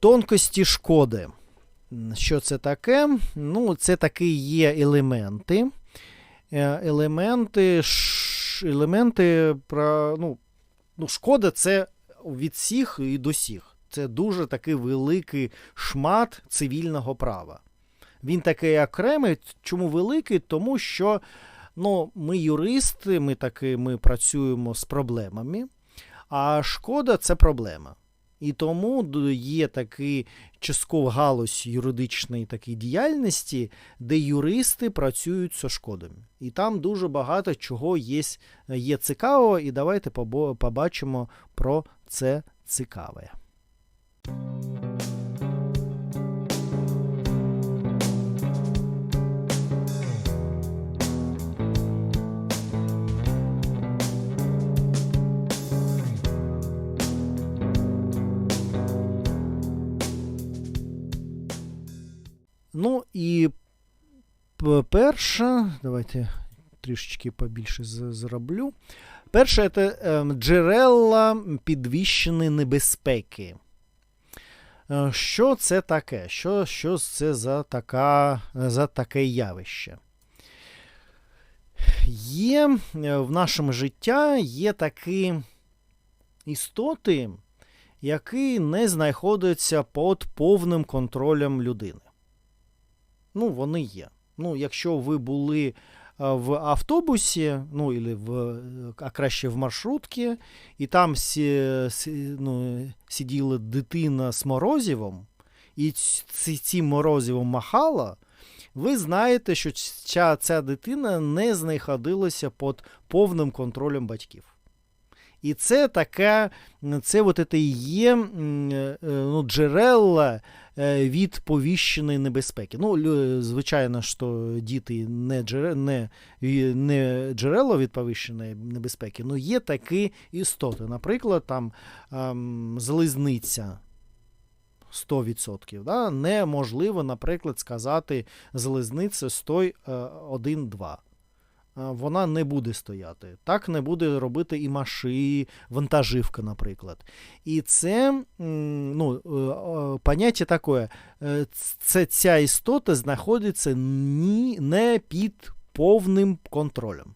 Тонкості шкоди. Що це таке? Ну, це такі є елементи. Е, Елементи, ш- елементи про, ну, ну, шкода це від всіх і до всіх. Це дуже такий великий шмат цивільного права. Він такий окремий. Чому великий? Тому що ну, ми юристи, ми таки ми працюємо з проблемами, а шкода це проблема. І тому є такий частков галузь юридичної такої діяльності, де юристи працюють зі шкодами. І там дуже багато чого є, є цікавого, і давайте побо- побачимо про це цікаве. Ну і перше, давайте трішечки побільше зроблю. Перше це ем, джерела підвищеної небезпеки. Е, Що це таке? Що, що це за, така, за таке явище? Є е, в нашому життя є такі істоти, які не знаходяться під повним контролем людини. Ну, вони є. Ну, якщо ви були е, в автобусі, ну, или в, е, а краще в маршрутці, і там сі, сі, ну, сиділа дитина з морозивом, і ці, ці морозивом махала, ви знаєте, що ця, ця дитина не знаходилася під повним контролем батьків. І це таке, це от це і є е, ну, джерела е, від повіщеної небезпеки. Ну, звичайно, що діти не, джере, не, не джерело від повіщеної небезпеки, але є такі істоти. Наприклад, там ем, залізниця. 100%. Да? Неможливо, наприклад, сказати залізниця стой е, 1-2. Вона не буде стояти. Так не буде робити і маши, вантажівка, наприклад. І це ну, е, поняття таке. е, Це ця істота знаходиться ні, не під повним контролем.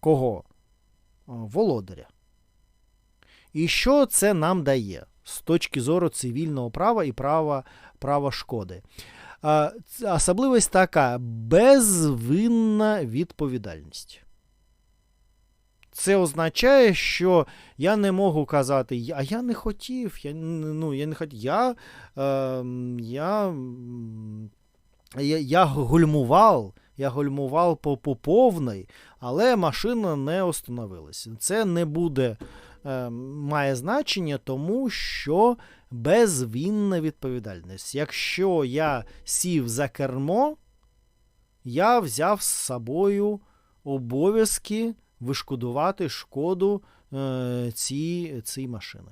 Кого? Володаря. І що це нам дає з точки зору цивільного права і права, права шкоди? Особливість така безвинна відповідальність. Це означає, що я не можу казати, а я не хотів, я, ну, я не хотів, я, е, я, я, я гульмував, я гульмував по, по повній, але машина не остановилася. Це не буде, має значення, тому що безвінна відповідальність. Якщо я сів за кермо, я взяв з собою обов'язки вишкодувати шкоду цій, цій ці машини.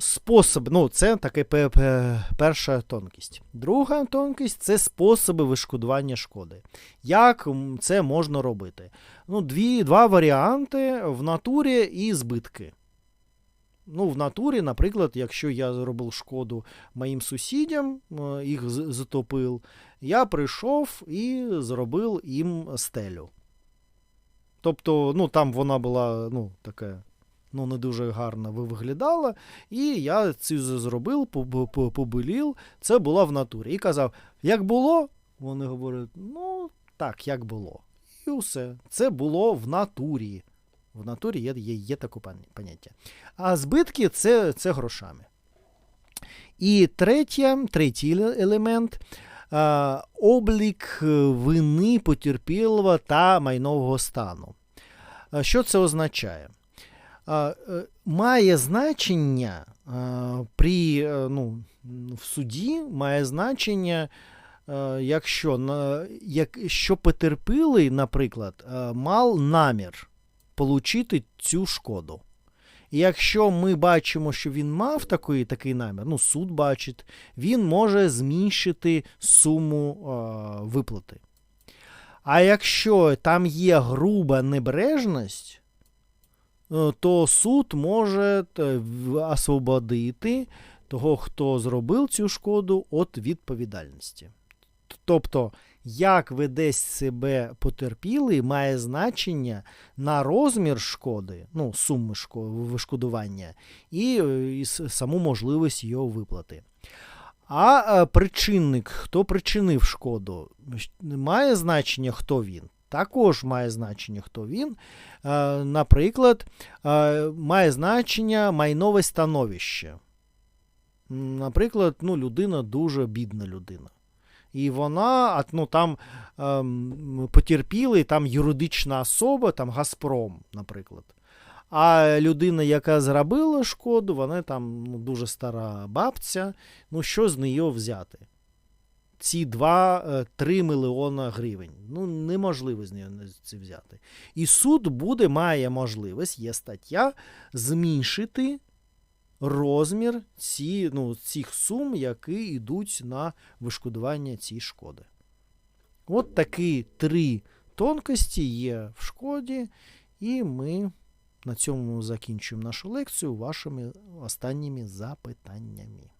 Спосіб, ну, це пе- перша тонкість. Друга тонкість це способи вишкодування шкоди. Як це можна робити? Ну, дві, два варіанти в натурі і збитки. Ну, в натурі, наприклад, якщо я зробив шкоду моїм сусідям, їх затопив, я прийшов і зробив їм стелю. Тобто, ну, там вона була, ну, така, ну, не дуже гарно ви- виглядала, і я це зробив, поб- поб- побелів, це було в натурі. І казав, як було? Вони говорять, ну, так, як було. І все. Це було в натурі. В натурі є, є, є таке поняття. А збитки це, це грошами. І третє, третій елемент а, облік вини потерпілого та майнового стану. Що це означає? Е, Має значення при, е, ну, в суді має значення, е, якщо, якщо потерпілий, наприклад, мав намір отримати цю шкоду. І якщо ми бачимо, що він мав такий, такий намір, ну, суд бачить, він може зменшити суму е, виплати. А якщо там є груба небрежність, то суд може е, освободити того, хто зробив цю шкоду, від відповідальності. Тобто, як веде себе потерпілий, має значення на розмір шкоди, ну, суми вишкодування, і, е, і саму можливість його виплати. А е, причинник, хто причинив шкоду, має значення, хто він. Також має значення, хто він. Е, Наприклад, е, має значення майнове становище. Наприклад, ну, людина дуже бідна людина. І вона, ну там ем, потерпілий, там юридична особа, там Газпром, наприклад. А людина, яка зробила шкоду, вона там ну, дуже стара бабця. Ну, що з неї взяти? Ці 2-3 мільйона гривень. Ну, неможливо з неї це взяти. І суд буде, має можливість, є стаття, зменшити розмір ці, ну, цих сум, які йдуть на вишкодування цієї шкоди. От такі три тонкості є в шкоді, і ми на цьому закінчуємо нашу лекцію вашими останніми запитаннями.